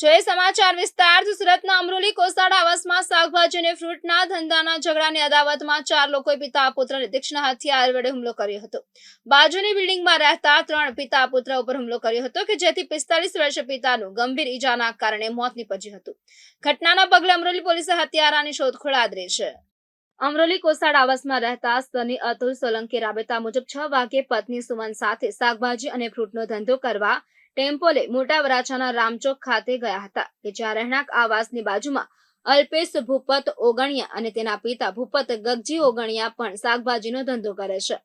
જોઈએ સમાચાર વિસ્તાર. સુરતના અમરોલી કોસાડ આવાસમાં શાકભાજી અને ફ્રૂટના ધંધાના ઝઘડાની અદાવતમાં ચાર લોકોએ પિતા પુત્રને તીક્ષ્ણ હથિયાર વડે હુમલો કર્યો હતો. બાજુની બિલ્ડિંગમાં રહેતા ત્રણ પિતા પુત્ર ઉપર હુમલો કર્યો હતો કે જેથી પિસ્તાલીસ વર્ષ પિતાનું ગંભીર ઈજાના કારણે મોત નીપજ્યું હતું. ઘટનાના પગલે અમરોલી પોલીસે હત્યારાની શોધખોળ આદરી છે. અમરોલી કોસાડ આવાસમાં રહેતા સની અતુલ સોલંકી રાબેતા મુજબ છ વાગે પત્ની સુમન સાથે શાકભાજી અને ફ્રૂટનો ધંધો કરવા ટેમ્પોલે મોટા વરાછાના રામચોક ખાતે ગયા હતા કે જ્યાં રહેણાંક આવાસની બાજુમાં અલ્પેશ ભૂપત ઓગણિયા અને તેના પિતા ભૂપત ગગજી ઓગણિયા પણ શાકભાજીનો ધંધો કરે છે.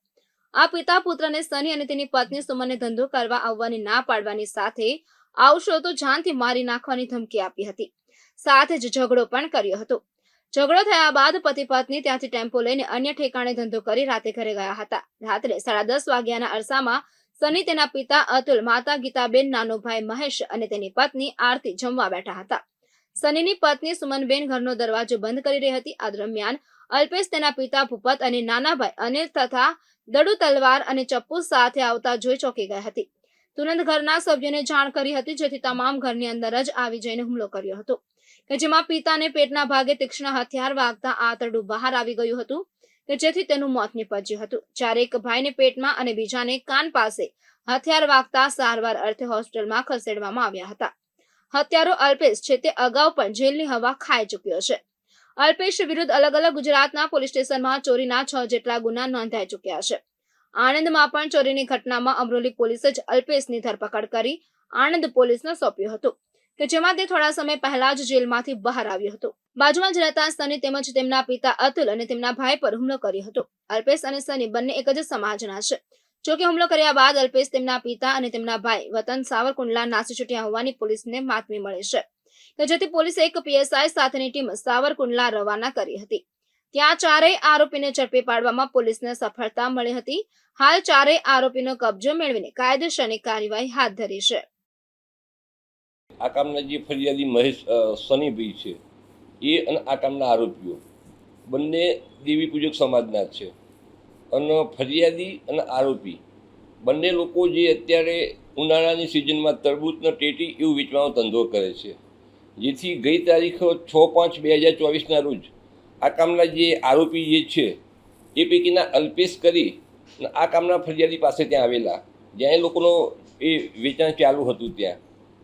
આ પિતા પુત્રને સની અને તેની પત્ની સુમનને ધંધો કરવા આવવાની ના પાડવાની સાથે આવશો તો જાનથી મારી નાખવાની ધમકી આપી હતી. સાથે જ ઝઘડો પણ કર્યો હતો. ઝઘડો થયા બાદ પતિ પત્ની ત્યાંથી ટેમ્પો લઈને અન્ય ઠેકાણે ધંધો કરી રાતે ઘરે ગયા હતા. રાત્રે સાડા દસ વાગ્યાના અરસામાં સની તેના પિતા અતુલ, માતા ગીતાબેન, નાનો ભાઈ મહેશ અને તેની પત્ની આરતી જમવા બેઠા હતા. સનીની પત્ની સુમનબેન ઘરનો દરવાજો બંધ કરી રહી હતી. આ દરમિયાન અલ્પેશ તેના પિતા ભૂપત અને નાના ભાઈ અનિલ તથા દડુ તલવાર અને ચપ્પુ સાથે આવતા જોઈ ચોંકી ગઈ હતી. તુરંત ઘરના સભ્યોને જાણ કરી હતી, જેથી તમામ ઘરની અંદર જ આવી જઈને હુમલો કર્યો હતો. કે જેમાં પિતાને પેટના ભાગે તીક્ષ્ણ હથિયાર વાગતા આંતરડું બહાર આવી ગયું હતું. કે જેથી તેનું મોત નીપજ્યું હતું. જ્યારે એક ભાઈને પેટમાં અને બીજાને કાન પાસે હથિયાર વાગતા સારવાર અર્થે હોસ્પિટલમાં ખસેડવામાં આવ્યા હતા. હત્યારો અલ્પેશ છે તે અગાઉ પણ જેલની હવા ખાઈ ચૂક્યો છે. અલ્પેશ વિરુદ્ધ અલગ અલગ ગુજરાતના પોલીસ સ્ટેશનમાં ચોરીના છ જેટલા ગુના નોંધાઈ ચૂક્યા છે. આણંદમાં પણ ચોરીની ઘટનામાં અમરોલી પોલીસે જ અલ્પેશની ધરપકડ કરી આણંદ પોલીસને સોંપ્યું હતો. કે જેમાં તે થોડા સમય પહેલા જ જેલમાંથી બહાર આવ્યો હતો. બાજુમાં જ રહેતા સની તેમજ તેમના પિતા અતુલ અને તેમના ભાઈ પર હુમલો કર્યો હતો. અલ્પેશ અને સની બંને એક જ સમાજના છે. જોકે હુમલો કર્યા બાદ અલ્પેશ તેમના પિતા અને તેમના ભાઈ વતન સાવરકુંડલા નાસી છૂટ્યા હોવાની પોલીસને માતમી મળી છે. કે જેથી પોલીસે એક પીએસઆઈ સાથેની ટીમ સાવરકુંડલા રવાના કરી હતી. ત્યાં ચારેય આરોપીને ઝડપી પાડવામાં પોલીસને સફળતા મળી હતી. હાલ ચારેય આરોપીનો કબજો મેળવીને કાયદેસરની કાર્યવાહી હાથ ધરી છે. આ કામના જે ફરિયાદી મહેશ સનીભાઈ છે, એ અને આ કામના આરોપીઓ. બંને દેવી પૂજક સમાજના છે. અને ફરિયાદી અને આરોપી. બંને લોકો જે અત્યારે ઉનાળાની સિઝનમાં તરબૂચનો ટેટી એવું વેચવાનો ધંધો કરે છે. જેથી ગઈ તારીખ છ પાંચ બે હજાર ચોવીસના રોજ આ કામના જે આરોપી જે છે, એ પૈકીના અલ્પેશ કરી આ કામના ફરિયાદી પાસે ત્યાં આવેલા. જ્યાં એ લોકોનો એ વેચાણ ચાલુ હતું ત્યાં.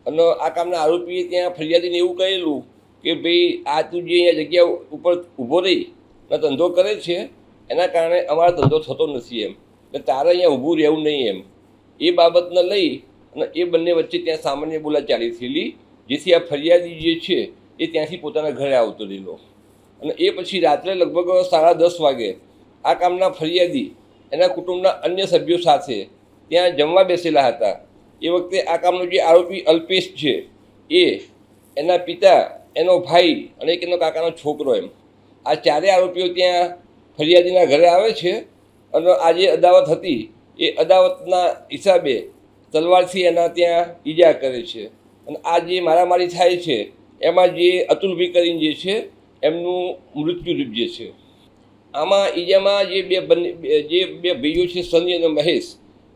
અને આ કામના આરોપીએ ત્યાં ફરિયાદીને એવું કહેલું કે ભાઈ આ તું જે અહીંયા જગ્યા ઉપર ઊભો રહી અને ધંધો કરે છે, એના કારણે અમારો ધંધો થતો નથી એમ. એટલે તારે અહીંયા ઊભું રહેવું નહીં એમ. એ બાબતને લઈ અને એ બંને વચ્ચે ત્યાં સામાન્ય બોલાચાલી થયેલી, જેથી આ ફરિયાદી જે છે એ ત્યાંથી પોતાના ઘરે આવતો રહેલો. અને એ પછી રાત્રે લગભગ સાડા દસ વાગે આ કામના ફરિયાદી એના કુટુંબના અન્ય સભ્યો સાથે ત્યાં જમવા બેસેલા હતા. એ વખતે આ કામનો જે આરોપી અલ્પેશ છે, એ એના પિતા, એનો ભાઈ અને એક એનો કાકાનો છોકરો એમ. આ ચારેય આરોપીઓ ત્યાં ફરિયાદીના ઘરે આવે છે અને આ જે અદાવત હતી, એ અદાવતના હિસાબે તલવારથી એના ત્યાં ઈજા કરે છે. અને આ જે મારામારી થાય છે, એમાં જે અતુલભાઈ કરીને જે છે, એમનું મૃત્યુ નીપજે છે. આમાં ઈજામાં જે બે બંને, જે બે ભાઈઓ છે, સની અને મહેશ,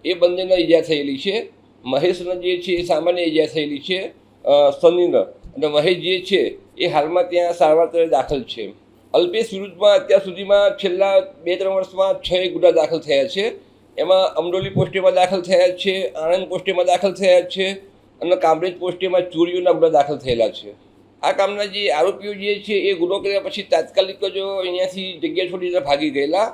એ બંનેના ઈજા થયેલી છે. મહેશને જે છે એ સામાન્ય ઇજા થયેલી છે અ, અને મહેશ જે છે એ હાલમાં ત્યાં સારવાર તરીકે દાખલ છે. અલ્પેશ વિરુદ્ધમાં અત્યાર સુધીમાં છેલ્લા બે ત્રણ વર્ષમાં છ ગુના દાખલ થયા છે. એમાં અમરોલી પોસ્ટેમાં દાખલ થયા છે આણંદ પોસ્ટેમાં દાખલ થયા છે અને કામરેજ પોસ્ટેમાં ચોરીઓના ગુના દાખલ થયેલા છે. આ કામના જે આરોપીઓ જે છે એ ગુનો કર્યા પછી તાત્કાલિક જ અહીંયાથી જગ્યા છોડીને ભાગી ગયેલા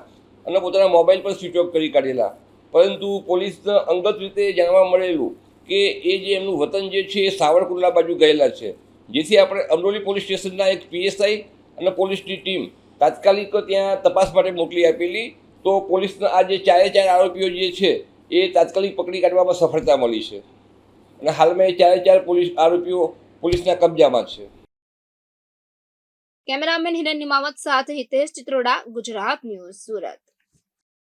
અને પોતાના મોબાઈલ પર સ્વિચ ઓફ કરી કાઢેલા. પરંતુ પોલીસને અંગત રીતે જાણવા મળેલું કે એ જે એમનું વતન જે છે એ સાવરકુંડલા બાજુ ગયેલા છે. જેથી આપણે અમરોલી પોલીસ સ્ટેશનના એક પીએસઆઈ અને પોલીસની ટીમ તાત્કાલિક ત્યાં તપાસ માટે મોકલી આપેલી. તો પોલીસના આ જે ચારે ચાર આરોપીઓ જે છે એ તાત્કાલિક પકડી કાઢવામાં સફળતા મળી છે. અને હાલમાં એ ચારે ચાર પોલીસ આરોપીઓ પોલીસના કબજામાં છે. કેમેરામેન હિરેન નિમાવત સાથે હિતેશ ચિત્રોડા, ગુજરાત ન્યૂઝ સુરત.